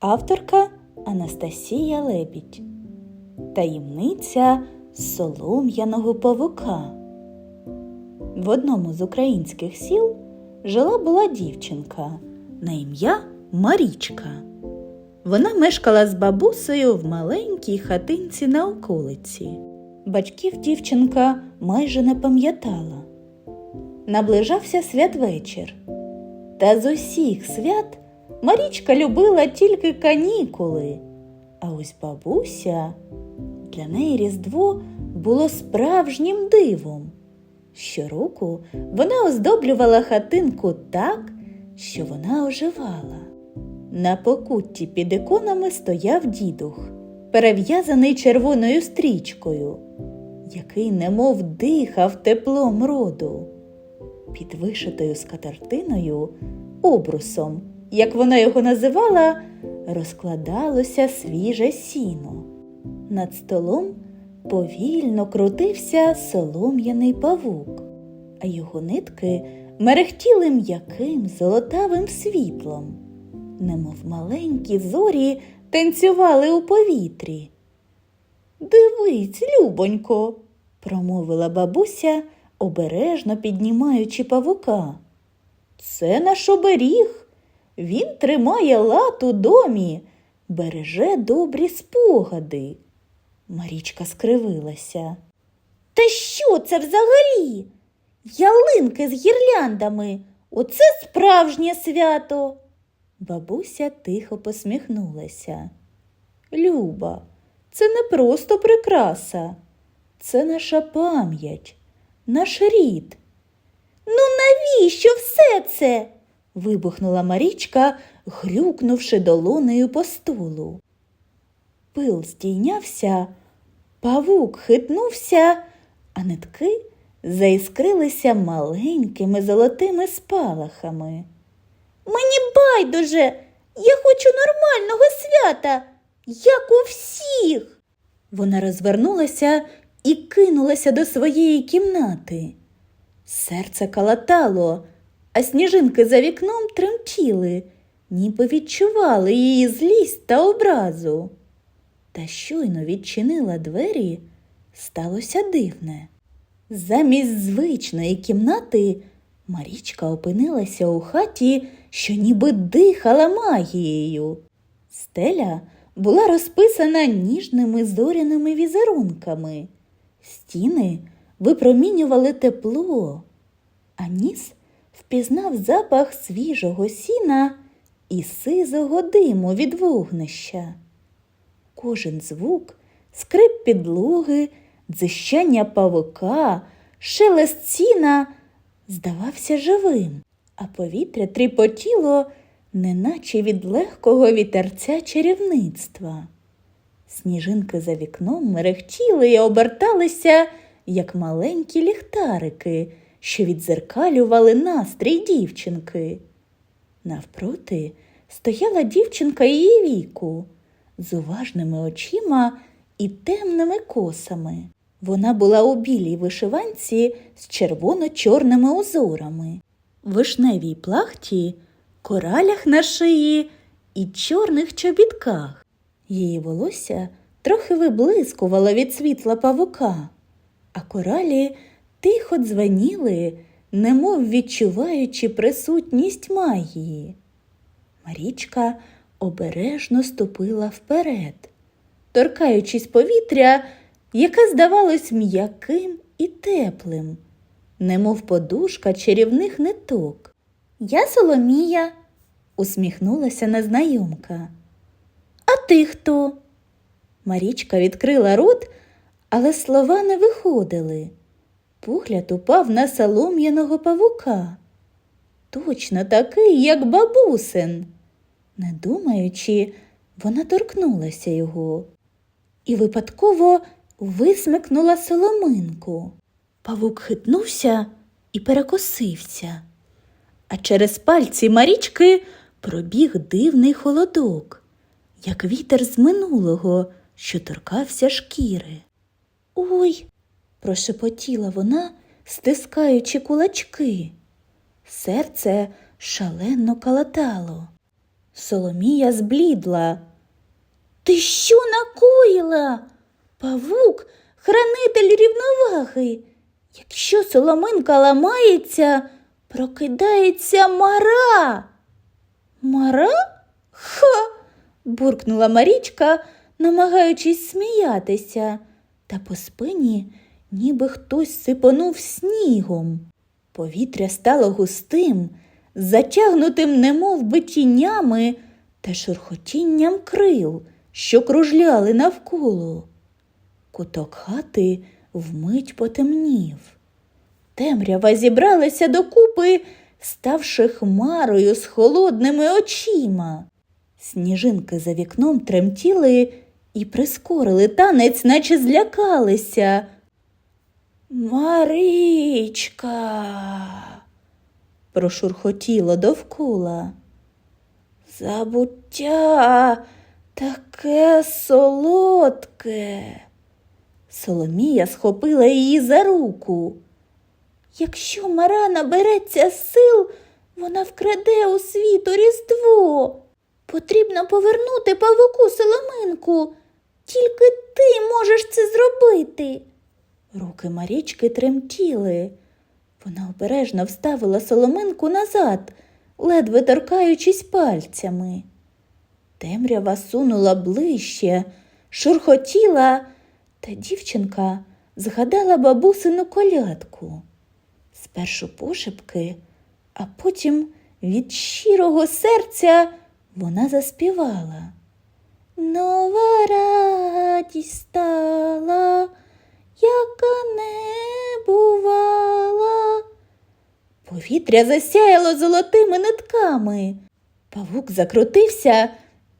Авторка Анастасія Лебідь. Таємниця солом'яного павука. В одному з українських сіл жила була дівчинка на ім'я Марічка. Вона мешкала з бабусею в маленькій хатинці на околиці. Батьків дівчинка майже не пам'ятала. Наближався святвечір. Та з усіх свят Марічка любила тільки канікули. А ось бабуся для неї Різдво було справжнім дивом. Щороку вона оздоблювала хатинку так, що вона оживала. На покутті під іконами стояв дідух, перев'язаний червоною стрічкою, який немов дихав теплом роду. Під вишитою скатертиною, обрусом, як вона його називала, розкладалося свіже сіно. Над столом повільно крутився солом'яний павук, а його нитки мерехтіли м'яким золотавим світлом, немов маленькі зорі танцювали у повітрі. Дивись, любонько, промовила бабуся, обережно піднімаючи павука. Це наш оберіг. Він тримає лад у домі, береже добрі спогади. Марічка скривилася. Та що це взагалі? Ялинки з гірляндами. Оце справжнє свято. Бабуся тихо посміхнулася. Люба, це не просто прикраса, це наша пам'ять, наш рід. Ну навіщо все це? Вибухнула Марічка, грюкнувши долонею по столу. Пил здійнявся, павук хитнувся, а нитки заіскрилися маленькими золотими спалахами. Мені байдуже, я хочу нормального свята, як у всіх. Вона розвернулася і кинулася до своєї кімнати. Серце калатало, а сніжинки за вікном тремтіли, ніби відчували її злість та образу. Та щойно відчинила двері, сталося дивне. Замість звичної кімнати Марічка опинилася у хаті, що ніби дихала магією. Стеля була розписана ніжними зоряними візерунками. Стіни випромінювали тепло, а ніс впізнав запах свіжого сіна і сизого диму від вогнища. Кожен звук, скрип підлоги, дзищання павука, шелест сіна здавався живим, а повітря тріпотіло, неначе від легкого вітерця чарівництва. Сніжинки за вікном мерехтіли і оберталися, як маленькі ліхтарики, що відзеркалювали настрій дівчинки. Навпроти стояла дівчинка її віку, з уважними очима і темними косами. Вона була у білій вишиванці з червоно-чорними узорами, вишневій плахті, коралях на шиї і чорних чобітках. Її волосся трохи виблискувало від світла павука, а коралі тихо дзвеніли, немов відчуваючи присутність магії. Марічка обережно ступила вперед, торкаючись повітря, яке здавалось м'яким і теплим, немов подушка чарівних ниток. Я Соломія, усміхнулася незнайомка. А ти хто? Марічка відкрила рот, але слова не виходили. Погляд упав на солом'яного павука. Точно такий, як бабусин. Не думаючи, вона торкнулася його і випадково висмикнула соломинку. Павук хитнувся і перекосився, а через пальці Марічки пробіг дивний холодок, як вітер з минулого, що торкався шкіри. Ой, прошепотіла вона, стискаючи кулачки. Серце шалено калатало. Соломія зблідла. Ти що накоїла? Павук, хранитель рівноваги. Якщо соломинка ламається, прокидається мара. Мара? Ха. буркнула Марічка, намагаючись сміятися, та по спині ніби хтось сипонув снігом. Повітря стало густим, затягнутим немов би тінями та шурхотінням крил, що кружляли навколо. Куток хати вмить потемнів. Темрява зібралася докупи, ставши хмарою з холодними очима. Сніжинки за вікном тремтіли і прискорили танець, наче злякалися. Маричка, прошурхотіло довкола. Забуття таке солодке. Соломія схопила її за руку. Якщо Мара набереться сил, вона вкраде у світу Різдво. Потрібно повернути павуку Соломинку. Тільки ти можеш це зробити. Руки Марічки тремтіли. Вона обережно вставила соломинку назад, ледве торкаючись пальцями. Темрява сунула ближче, шурхотіла, та дівчинка згадала бабусину колядку. Спершу пошепки, а потім від щирого серця вона заспівала. Нова радість стала, яка не бувала. Повітря засяяло золотими нитками. Павук закрутився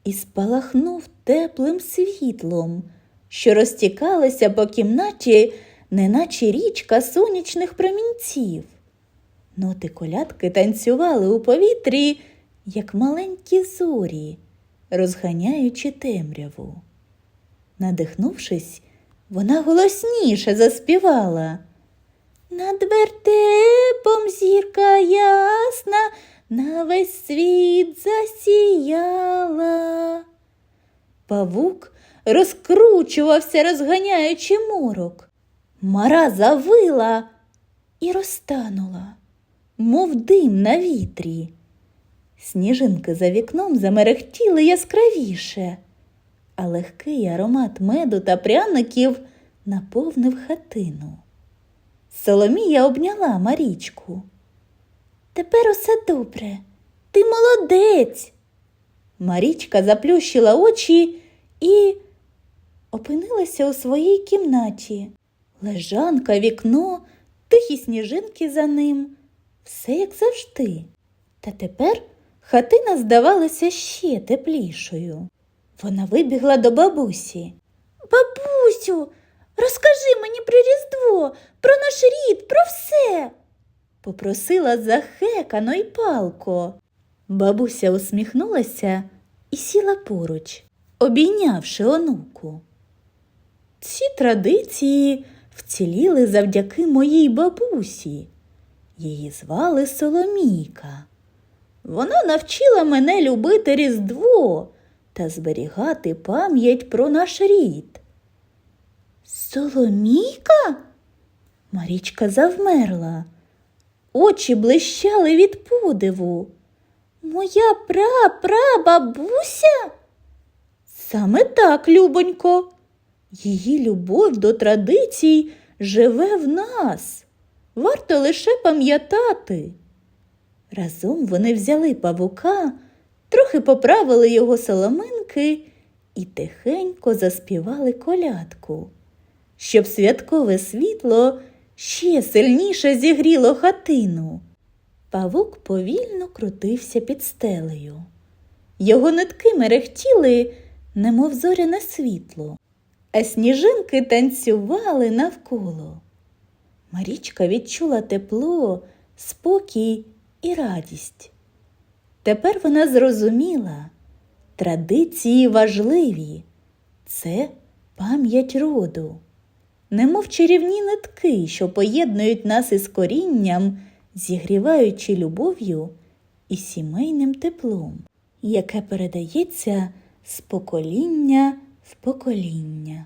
і спалахнув теплим світлом, що розтікалося по кімнаті, неначе річка сонячних промінців. Ноти колядки танцювали у повітрі, як маленькі зорі, розганяючи темряву. Надихнувшись, вона голосніше заспівала. Над вертепом зірка ясна на весь світ засіяла. Павук розкручувався, розганяючи морок. Мара завила і розтанула, мов дим на вітрі. Сніжинки за вікном замерехтіли яскравіше, а легкий аромат меду та пряників наповнив хатину. Соломія обняла Марічку. Тепер усе добре. Ти молодець. Марічка заплющила очі і опинилася у своїй кімнаті. Лежанка, вікно, тихі сніжинки за ним. Все як завжди. Та тепер хатина здавалася ще теплішою. Вона вибігла до бабусі. Бабусю, розкажи мені про Різдво, про наш рід, про все. Попросила захекано й палко. Бабуся усміхнулася і сіла поруч, обійнявши онуку. Ці традиції вціліли завдяки моїй бабусі. Її звали Соломійка. Вона навчила мене любити Різдво та зберігати пам'ять про наш рід. Соломійка? Марічка завмерла. Очі блищали від подиву. Моя пра-пра-бабуся? Саме так, любонько. Її любов до традицій живе в нас. Варто лише пам'ятати. Разом вони взяли павука, трохи поправили його соломинки і тихенько заспівали колядку, щоб святкове світло ще сильніше зігріло хатину. Павук повільно крутився під стелею. Його нитки мерехтіли, немов зоряне світло, а сніжинки танцювали навколо. Марічка відчула тепло, спокій і радість. Тепер вона зрозуміла, традиції важливі, це пам'ять роду, немов чарівні нитки, що поєднують нас із корінням, зігріваючи любов'ю і сімейним теплом. яке передається з покоління в покоління.